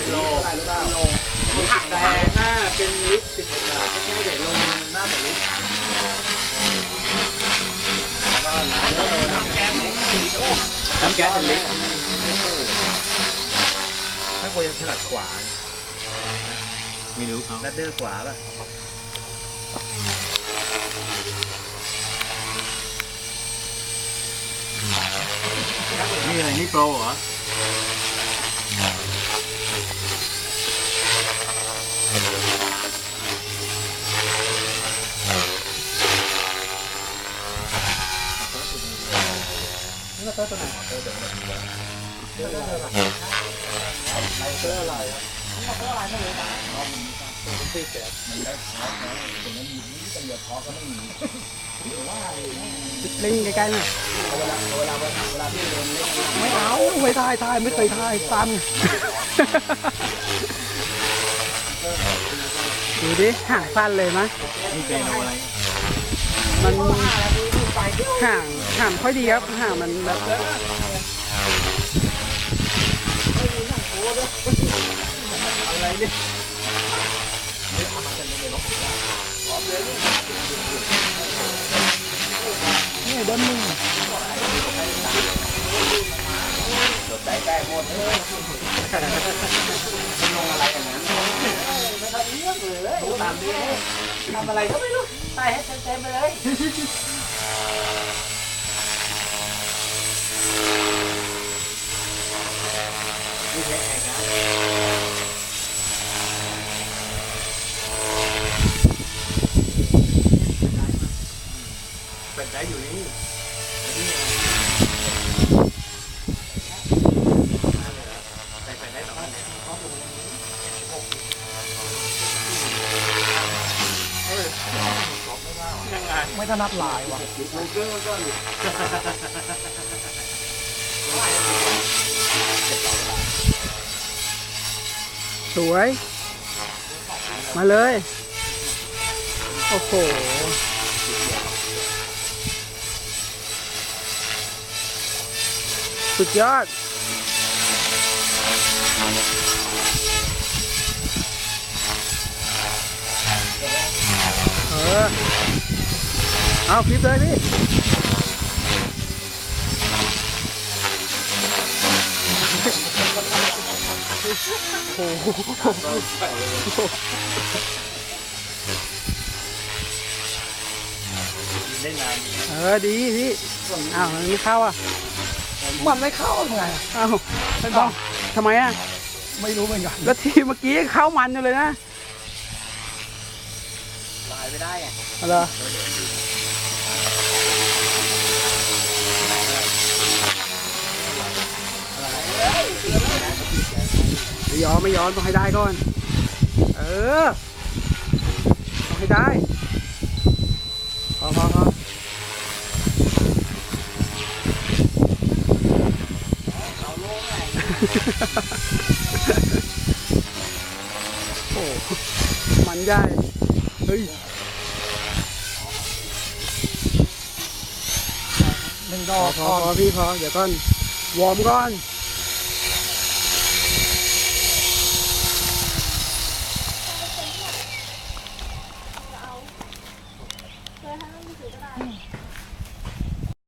ป็นโลโลถักแต่ถ้าเป็นลิตรสิบกว่าก็แค่เด็ดลงหน้าเหมือนลิตรน้ำแก๊สน้ำแก๊สเป็นลิตรถ้าควรจะถนัดขวาไม่รู้เขานัดเดอร์ขวาป่ะนี่อะไรนี่โปรเหรอ นี่ก็ตัวไหนเออเดี๋ยวเดี๋ยวเดี๋ยวเดี๋ยวไลเซอร์อะไรอะไลเซอร์อะไรไม่รู้นะตัวเป็นตีแสบมันได้พอนะตรงนั้นมีนี่ต่อย่าพอก็ไม่มีว่าเล่นใกล้ๆหน่อยเวลาเวลาเวลาที่เรียนเล่นไม่เอาไม่ทายทายไม่เคยทายตันดูดิห่างสั้นเลยมะนี่เป็นอะไรมัน ห่างห่างค่อยดีครับห่างมันแบบนี่เดินมึงสดใจแตกหมดเลยลงอะไรอย่างนั้นไม่ทำเรื่องเลยตามนี้ทำอะไรก็ไม่รู้ใส่ให้เต็มๆไปเลย นี่แค่แองนะเป็นได้อยู่นี่ไม่ถนัดลายว่ะมันก็ก็ สวย มาเลย โอ้โหสุดยอด เออ เอาคลิปเลยพี่ โอ้โหได้นานเออดีพี่อ้าวมันไม่เข้าอะมันไม่เข้าไงอ้าวเอาทำไมอะไม่รู้เหมือนกันก็ทีเมื่อกี้เข้ามันอยู่เลยนะลายไม่ได้ไงเอาเหรอ ยอมไม่ยอมต้องให้ได้ก่อน เออ ต้องให้ได้พอพอพอโอ้มันใหญ่เฮ้ยหนึ่งดพออกพอพอพี่พอเดี๋ยวก่อนวอร์มก่อน